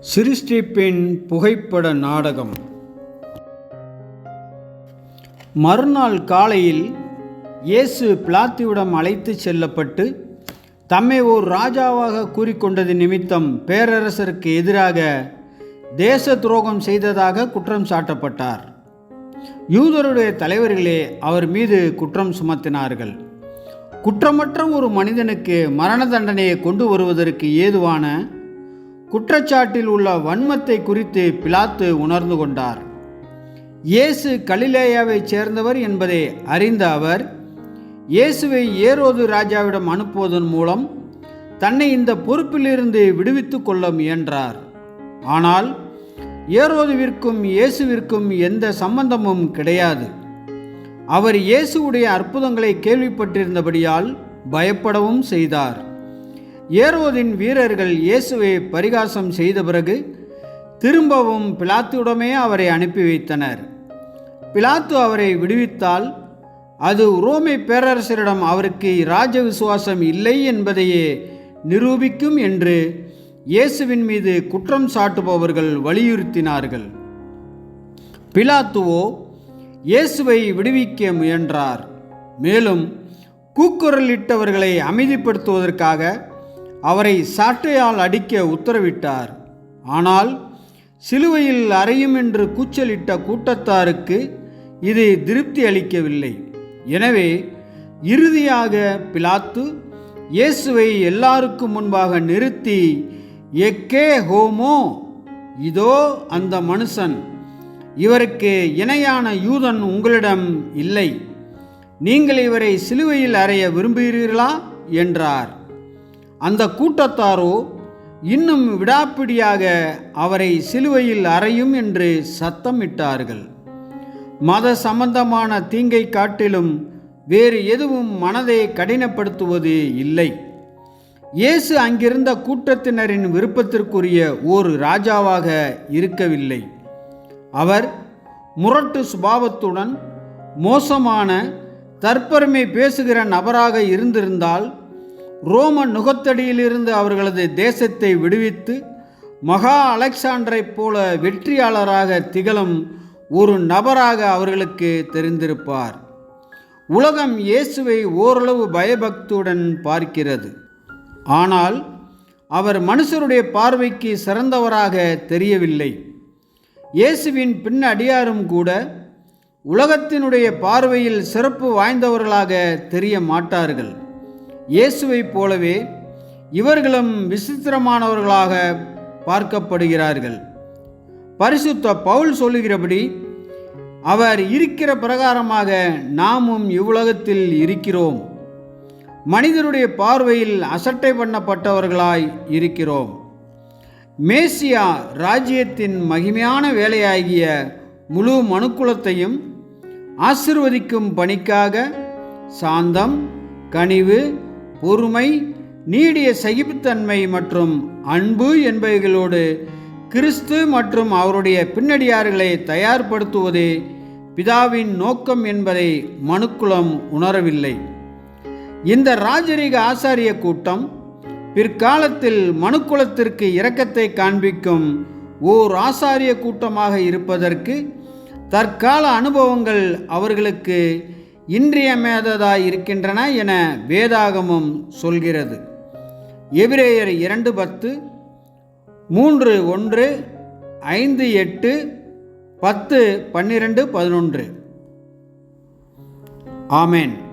சிருஷ்டிப்பின் புகைப்பட நாடகம். மறுநாள் காலையில் இயேசு பிளாத்திவிடம் அழைத்து செல்லப்பட்டு தம்மை ஓர் ராஜாவாக கூறிக்கொண்டது நிமித்தம் பேரரசருக்கு எதிராக தேச துரோகம் செய்ததாக குற்றம் சாட்டப்பட்டார். யூதருடைய தலைவர்களே அவர் மீது குற்றம் சுமத்தினார்கள். குற்றமற்ற ஒரு மனிதனுக்கு மரண தண்டனையை கொண்டு வருவதற்கு ஏதுவான குற்றச்சாட்டில் உள்ள வன்மத்தை குறித்து பிலாத்து உணர்ந்து கொண்டார். இயேசு கலிலேயாவைச் சேர்ந்தவர் என்பதை அறிந்த அவர் இயேசுவை ஏரோது ராஜாவிடம் அனுப்புவதன் மூலம் தன்னை இந்த பொறுப்பிலிருந்து விடுவித்துக் கொள்ள முயன்றார். ஆனால் ஏரோதுவிற்கும் இயேசுவிற்கும் எந்த சம்பந்தமும் கிடையாது. அவர் இயேசுவுடைய அற்புதங்களை கேள்விப்பட்டிருந்தபடியால் பயப்படவும் செய்தார். ஏரோதின் வீரர்கள் இயேசுவை பரிகாசம் செய்த பிறகு திரும்பவும் பிலாத்துடமே அவரை அனுப்பி வைத்தனர். பிலாத்து அவரை விடுவித்தால் அது ரோமை பேரரசரிடம் அவருக்கு ராஜ விசுவாசம் இல்லை என்பதையே நிரூபிக்கும் என்று இயேசுவின் மீது குற்றம் சாட்டுபவர்கள் வலியுறுத்தினார்கள். பிலாத்துவோ இயேசுவை விடுவிக்க முயன்றார். மேலும் கூக்குரலிட்டவர்களை அமைதிப்படுத்துவதற்காக அவரை சாட்டையால் அடிக்க உத்தரவிட்டார். ஆனால் சிலுவையில் அறையும் என்று கூச்சலிட்ட கூட்டத்தாருக்கு இது திருப்தி அளிக்கவில்லை. எனவே இறுதியாக பிலாத்து இயேசுவை எல்லாருக்கும் முன்பாக நிறுத்தி எக்கே ஹோமோ? இதோ அந்த மனுஷன். இவருக்கு இணையான யூதன் உங்களிடம் இல்லை. நீங்கள் இவரை சிலுவையில் அறைய விரும்புகிறீர்களா? என்றார். அந்த கூட்டத்தாரோ இன்னும் விடாப்பிடியாக அவரை சிலுவையில் அறையும் என்று சத்தமிட்டார்கள். மத சம்பந்தமான தீங்கை காட்டிலும் வேறு எதுவும் மனதை கடினப்படுத்துவது இல்லை. இயேசு அங்கிருந்த கூட்டத்தினரின் விருப்பத்திற்குரிய ஒரு ராஜாவாக இருக்கவில்லை. அவர் முரட்டு சுபாவத்துடன் மோசமான தற்பெருமை பேசுகிற நபராக இருந்திருந்தால் ரோம நுகத்தடியிலிருந்து அவர்களது தேசத்தை விடுவித்து மகா அலெக்சாண்டரைப் போல வெற்றியாளராக திகழும் ஒரு நபராக அவர்களுக்கு தெரிந்திருப்பார். உலகம் இயேசுவை ஓரளவு பயபக்தியுடன் பார்க்கிறது. ஆனால் அவர் மனுஷருடைய பார்வைக்கு சிறந்தவராக தெரியவில்லை. இயேசுவின் பின் அடியாரும் கூட உலகத்தினுடைய பார்வையில் சிறப்பு வாய்ந்தவர்களாக தெரிய மாட்டார்கள். இயேசுவைப் போலவே இவர்களும் விசித்திரமானவர்களாக பார்க்கப்படுகிறார்கள். பரிசுத்த பவுல் சொல்லுகிறபடி அவர் இருக்கிற பிரகாரமாக நாமும் இவ்வுலகத்தில் இருக்கிறோம். மனிதருடைய பார்வையில் அசட்டை பண்ணப்பட்டவர்களாய் இருக்கிறோம். மேசியா ராஜ்யத்தின் மகிமையான வேலையாகிய முழு மனுக்குலத்தையும் ஆசிர்வதிக்கும் பணிக்காக சாந்தம் கனிவு பொறுமை நீடிய சகிப்புத்தன்மை மற்றும் அன்பு என்பவைகளோடு கிறிஸ்து மற்றும் அவருடைய பின்னடியார்களை தயார்படுத்துவதே பிதாவின் நோக்கம் என்பதை மனுக்குலம் உணரவில்லை. இந்த ராஜரீக ஆசாரிய கூட்டம் பிற்காலத்தில் மனுக்குலத்திற்கு இரக்கத்தை காண்பிக்கும் ஓர் ஆசாரிய கூட்டமாக இருப்பதற்கு தற்கால அனுபவங்கள் அவர்களுக்கு இன்றியமேததாய் இருக்கின்றன என வேதாகமும் சொல்கிறது. எபிரேயர் இரண்டு பத்து மூன்று ஒன்று ஐந்து எட்டு பத்து பன்னிரண்டு பதினொன்று. ஆமேன்.